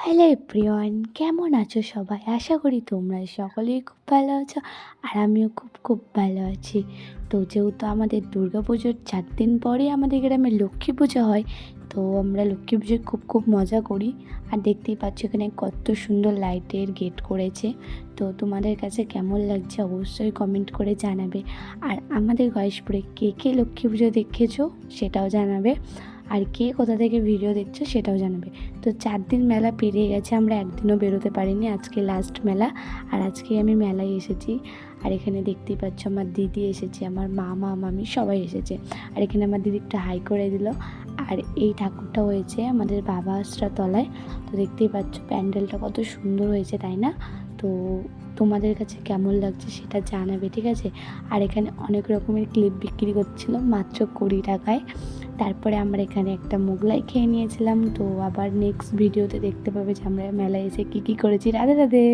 Hello everyone কেমন আছো সবাই? আশা করি তোমরা সকলেই খুব ভালো আছো আর আমিও খুব খুব ভালো আছি। তো যেহেতু আমাদের দুর্গা পুজোর চার দিন পরে আমাদের গ্রামে লক্ষ্মী পুজো হয়, তো আমরা লক্ষ্মী পুজোয় খুব খুব মজা করি। আর দেখতেই পাচ্ছ এখানে কত সুন্দর লাইটের গেট করেছে। তো তোমাদের কাছে কেমন লাগছে অবশ্যই কমেন্ট করে জানাবে। আর আমাদের গয়েশপুরে কে কে লক্ষ্মী পুজো দেখেছ সেটাও জানাবে। আর কে কোথা থেকে ভিডিও দেখছ সেটাও জানাবে। তো চার দিন মেলা পেরিয়ে গেছে, আমরা একদিনও বেরোতে পারিনি, আজকে লাস্ট মেলা, আর আজকে আমি মেলায় এসেছি। আর এখানে দেখতেই পাচ্ছ আমার দিদি এসেছে, আমার মামা, মামি সবাই এসেছে। আর এখানে আমার দিদি একটা হাই করে দিল। আর এই ঠাকুরটা হয়েছে আমাদের বাবা আশ্রা তলায় তো দেখতেই পাচ্ছ প্যান্ডেলটা কত সুন্দর হয়েছে, তাই না? তো তোমাদের কাছে কেমন লাগছে সেটা জানাবে, ঠিক আছে? আর এখানে অনেক রকমের ক্লিপ বিক্রি করছিল, মাত্র কুড়ি টাকায়। তারপরে আমরা এখানে একটা মোগলাই খেয়ে নিয়েছিলাম, তো আবার নেক্সট ভিডিওতে দেখতে পাবে যে আমরা মেলায় এসে কী কী করেছি। রাধে রাধে!